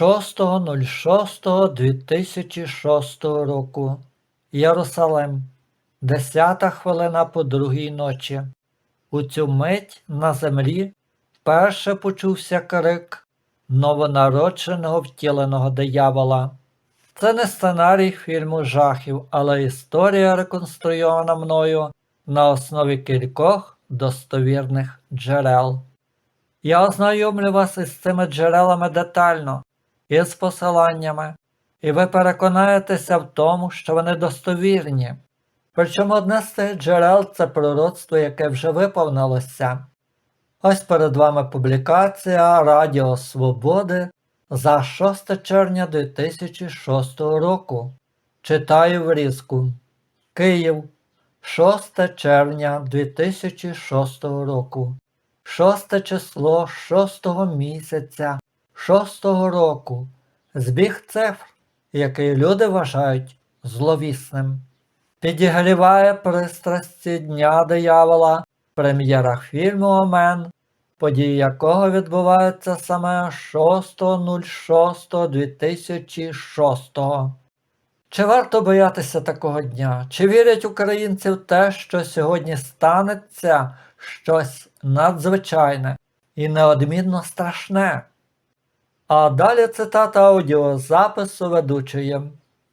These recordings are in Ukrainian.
6.06.2006 року. Єрусалим. Десята хвилина по другій ночі. У цю мить на землі вперше почувся крик новонародженого втіленого диявола. Це не сценарій фільму жахів, але історія реконструйована мною на основі кількох достовірних джерел. Я ознайомлю вас із цими джерелами детально, із посиланнями, і ви переконаєтеся в тому, що вони достовірні. Причому одне з цих джерел це пророцтво, яке вже виповнилося. Ось перед вами публікація Радіо Свободи за 6 червня 2006 року. Читаю врізку. Київ, 6 червня 2006 року. Шосте число шостого місяця, шостого року. Збіг цифр, який люди вважають зловісним. Підігріває пристрасті Дня диявола в прем'єрах фільму Омен, події якого відбуваються саме 6.06.2006. Чи варто боятися такого дня? Чи вірять українці в те, що сьогодні станеться щось надзвичайне і неодмінно страшне? А далі цитата аудіозапису ведучої.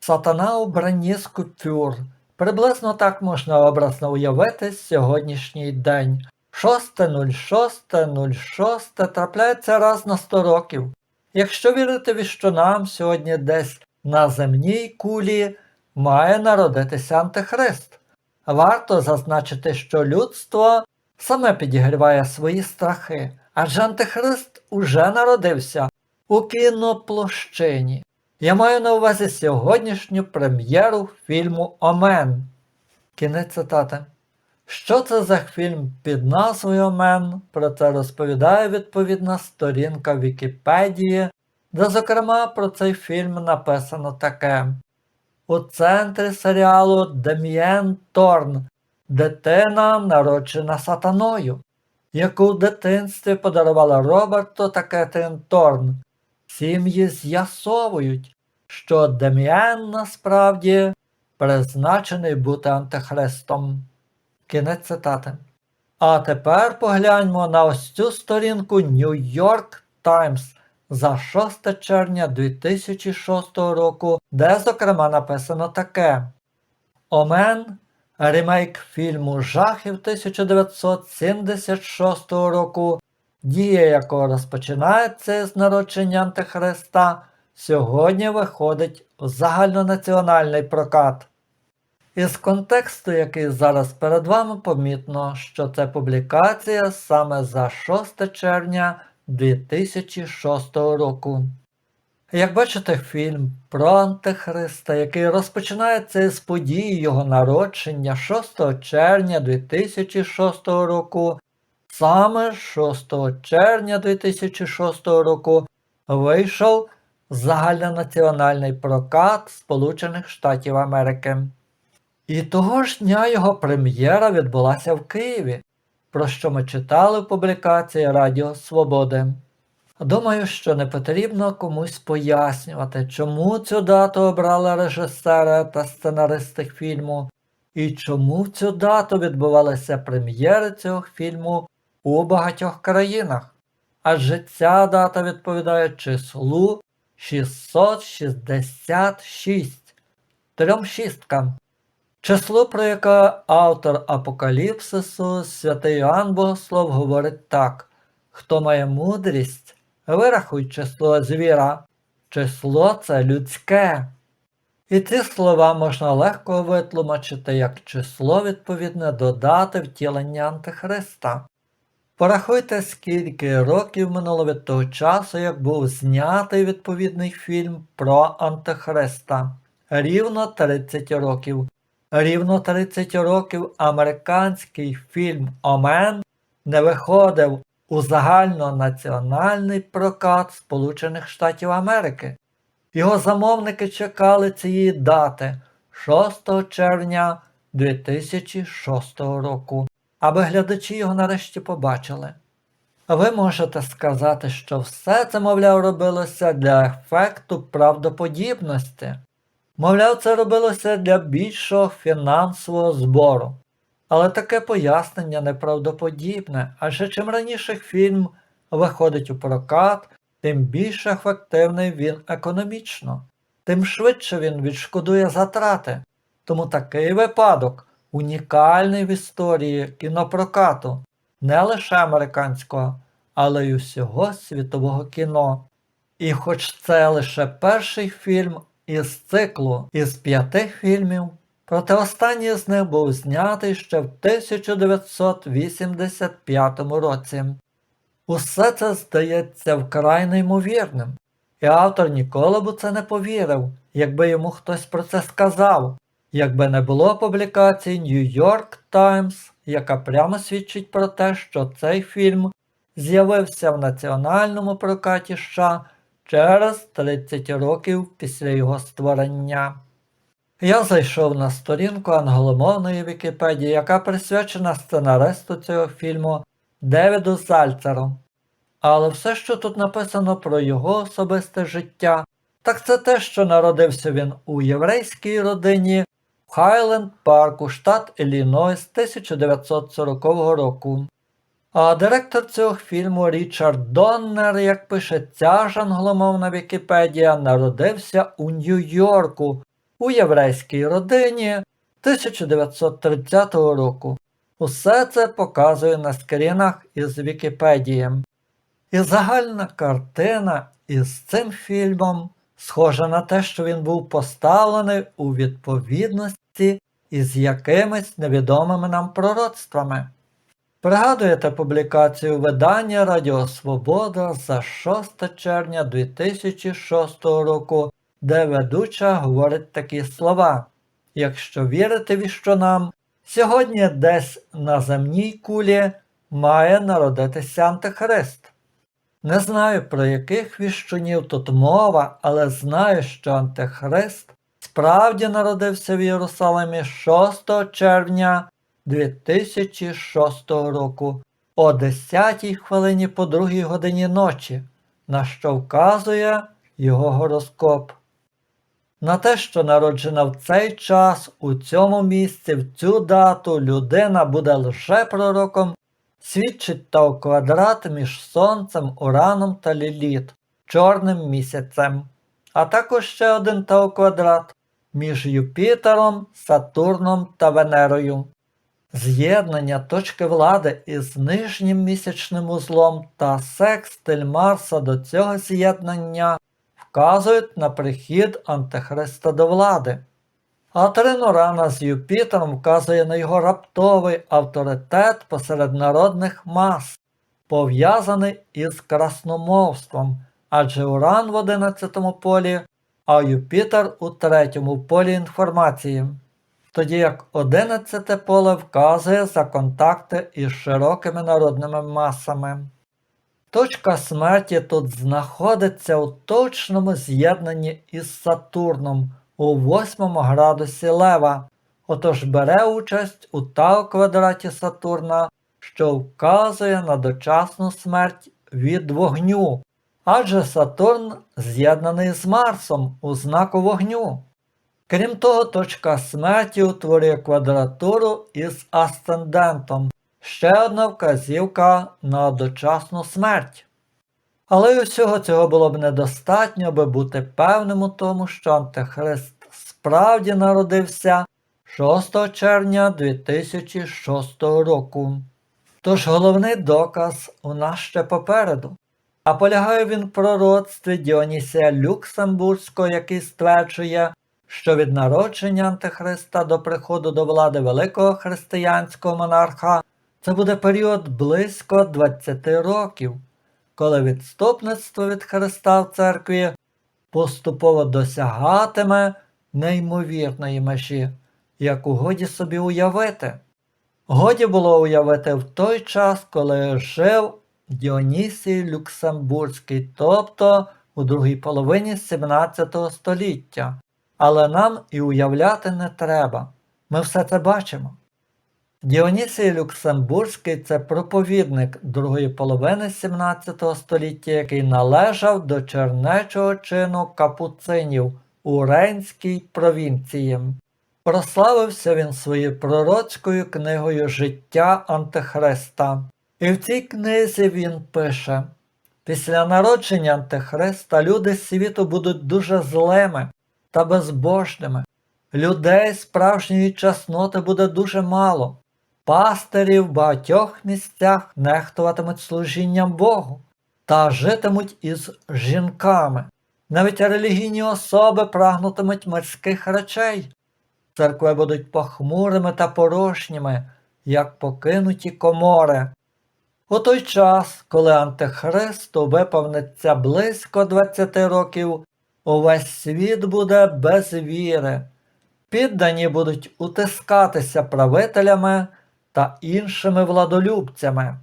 Сатана у бранні з купюр. Приблизно так можна образно уявити сьогоднішній день. 6.06.06 трапляється раз на 100 років. Якщо вірити віщунам, сьогодні десь на земній кулі має народитися Антихрист. Варто зазначити, що людство саме підігріває свої страхи, адже Антихрист уже народився у кіноплощині. Я маю на увазі сьогоднішню прем'єру фільму Омен. Кінець цитати. Що це за фільм під назвою Омен? Про це розповідає відповідна сторінка Вікіпедії, де, зокрема, про цей фільм написано таке. У центрі серіалу Дем'єн Торн Дитина, народжена сатаною, яку в дитинстві подарувала Роберту та Кетрін Торн. Сім'ї з'ясовують, що Дем'ян насправді призначений бути антихристом. Кінець цитати. А тепер погляньмо на ось цю сторінку New York Times за 6 червня 2006 року, де, зокрема, написано таке: Омен ремейк фільму Жахів 1976 року, дія якого розпочинається з народження Антихриста, сьогодні виходить у загальнонаціональний прокат. Із контексту, який зараз перед вами, помітно, що це публікація саме за 6 червня 2006 року. Як бачите, фільм про Антихриста, який розпочинається із події його народження 6 червня 2006 року, саме 6 червня 2006 року вийшов загальнонаціональний прокат Сполучених Штатів Америки. І того ж дня його прем'єра відбулася в Києві, про що ми читали в публікації Радіо Свободи. Думаю, що не потрібно комусь пояснювати, чому цю дату обрали режисери та сценаристи фільму, і чому цю дату відбувалися прем'єри цього фільму у багатьох країнах. Адже ця дата відповідає числу 666 трьом шісткам. Число, про яке автор Апокаліпсису, святий Іоанн Богослов, говорить так: хто має мудрість, вирахуй число звіра, число це людське. І ці слова можна легко витлумачити як число відповідне до дати втілення Антихриста. Порахуйте, скільки років минуло від того часу, як був знятий відповідний фільм про Антихриста. Рівно 30 років. Рівно 30 років американський фільм Омен не виходив у загальнонаціональний прокат Сполучених Штатів Америки. Його замовники чекали цієї дати 6 червня 2006 року, аби глядачі його нарешті побачили. Ви можете сказати, що все це, мовляв, робилося для ефекту правдоподібності. Мовляв, це робилося для більшого фінансового збору. Але таке пояснення неправдоподібне, адже чим раніше фільм виходить у прокат, тим більш ефективний він економічно, тим швидше він відшкодує затрати. Тому такий випадок унікальний в історії кінопрокату, не лише американського, але й усього світового кіно. І хоч це лише перший фільм із циклу із п'яти фільмів, проте останній з них був знятий ще в 1985 році. Усе це здається вкрай неймовірним, і автор ніколи б у це не повірив, якби йому хтось про це сказав, якби не було публікації New York Times, яка прямо свідчить про те, що цей фільм з'явився в національному прокаті США через 30 років після його створення. Я зайшов на сторінку англомовної Вікіпедії, яка присвячена сценаристу цього фільму Девіду Зальцеру. Але все, що тут написано про його особисте життя, так це те, що народився він у єврейській родині Хайленд Парку, штат Іллінойс 1940 року. А директор цього фільму Річард Доннер, як пише ця ж англомовна Вікіпедія, народився у Нью-Йорку у єврейській родині 1930 року. Усе це показує на скрінах із Вікіпедії. І загальна картина із цим фільмом схожа на те, що він був поставлений у відповідності із якимись невідомими нам пророцтвами. Пригадуєте публікацію видання Радіо Свобода за 6 червня 2006 року, де ведуча говорить такі слова. Якщо вірити віщунам, сьогодні десь на земній кулі має народитися Антихрист. Не знаю, про яких віщунів тут мова, але знаю, що Антихрист справді народився в Єрусалимі 6 червня 2006 року о 10 хвилині по 2 годині ночі, на що вказує його гороскоп. На те, що народжена в цей час, у цьому місці, в цю дату людина буде лише пророком, свідчить квадрат між Сонцем, Ураном та Ліліт, чорним місяцем, а також ще один квадрат між Юпітером, Сатурном та Венерою. З'єднання точки влади із нижнім місячним узлом та секстиль Марса до цього з'єднання вказують на прихід Антихриста до влади. А з Юпітером вказує на його раптовий авторитет посеред народних мас, пов'язаний із красномовством, адже Уран в 11 полі, а Юпітер у третьому полі інформації. Тоді як 11 поле вказує за контакти із широкими народними масами. Точка смерті тут знаходиться у точному з'єднанні із Сатурном у восьмому градусі Лева, отож бере участь у тау квадраті Сатурна, що вказує на дочасну смерть від вогню, адже Сатурн з'єднаний з Марсом у знаку вогню. Крім того, точка смерті утворює квадратуру із асцендентом, ще одна вказівка на дочасну смерть. Але й усього цього було б недостатньо, аби бути певним у тому, що Антихрист справді народився 6 червня 2006 року. Тож головний доказ у нас ще попереду. А полягає він в пророцтві Діонісія Люксембурзького, який стверджує, що від народження Антихриста до приходу до влади великого християнського монарха це буде період близько 20 років, коли відступництво від Христа в церкві поступово досягатиме неймовірної межі, яку годі собі уявити. Годі було уявити в той час, коли жив Діонісій Люксембурзький, тобто у другій половині 17 століття. Але нам і уявляти не треба. Ми все це бачимо. Діонісій Люксембурзький це проповідник другої половини 17 століття, який належав до чернечого чину капуцинів у Рейнській провінції. Прославився він своєю пророцькою книгою Життя Антихриста. І в цій книзі він пише: Після народження Антихриста люди світу будуть дуже злими та безбожними. Людей справжньої чесноти буде дуже мало. Пастирі в багатьох місцях нехтуватимуть служінням Богу та житимуть із жінками. Навіть релігійні особи прагнутимуть мирських речей. Церкви будуть похмурими та порожніми, як покинуті комори. У той час, коли Антихристу виповниться близько 20 років, увесь світ буде без віри. Піддані будуть утискатися правителями та іншими владолюбцями.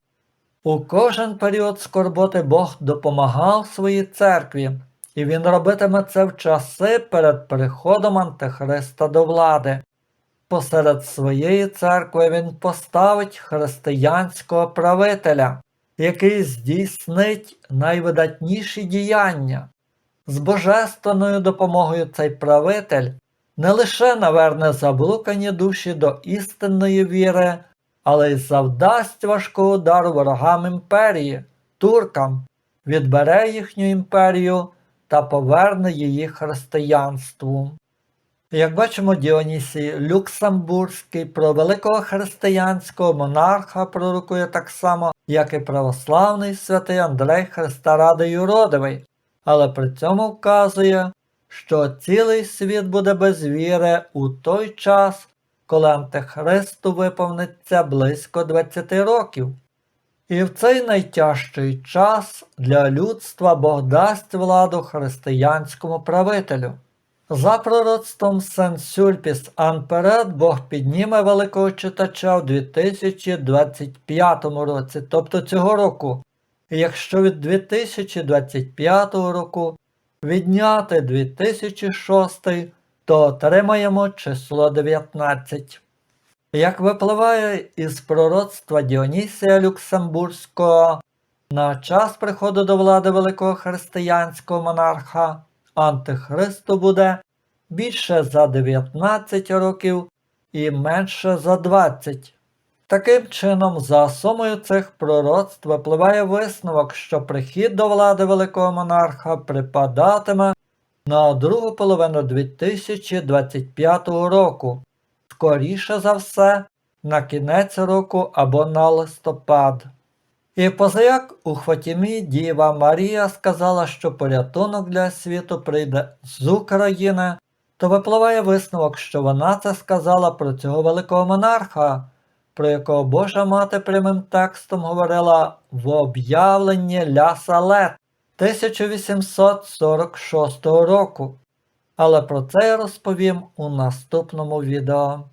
У кожен період скорботи Бог допомагав своїй церкві, і він робитиме це в часи перед приходом Антихриста до влади. Посеред своєї церкви він поставить християнського правителя, який здійснить найвидатніші діяння. З божественною допомогою цей правитель не лише наверне заблукані душі до істинної віри, але й завдасть важкого удару ворогам імперії, туркам, відбере їхню імперію та поверне її християнству. Як бачимо, Діонісій Люксембурзький про великого християнського монарха пророкує так само, як і православний святий Андрей Христа Ради Юродивий, але при цьому вказує, що цілий світ буде без віри у той час, коли Антихристу виповниться близько 20 років. І в цей найтяжчий час для людства Бог дасть владу християнському правителю. За пророцтвом Сен-Сюльпіс Анперед Бог підніме великого читача в 2025 році, тобто цього року. Якщо від 2025 року відняти 2006, то отримаємо число 19. Як випливає із пророцтва Діонісія Люксембурзького, на час приходу до влади великого християнського монарха Антихристу буде більше за 19 років і менше за 20. Таким чином, за сумою цих пророцтв випливає висновок, що прихід до влади великого монарха припадатиме на другу половину 2025 року, скоріше за все, на кінець року або на листопад. І позаяк у Хватімі Діва Марія сказала, що порятунок для світу прийде з України, то випливає висновок, що вона це сказала про цього великого монарха, про якого Божа мати прямим текстом говорила в об'явленні Ля Салет 1846 року. Але про це я розповім у наступному відео.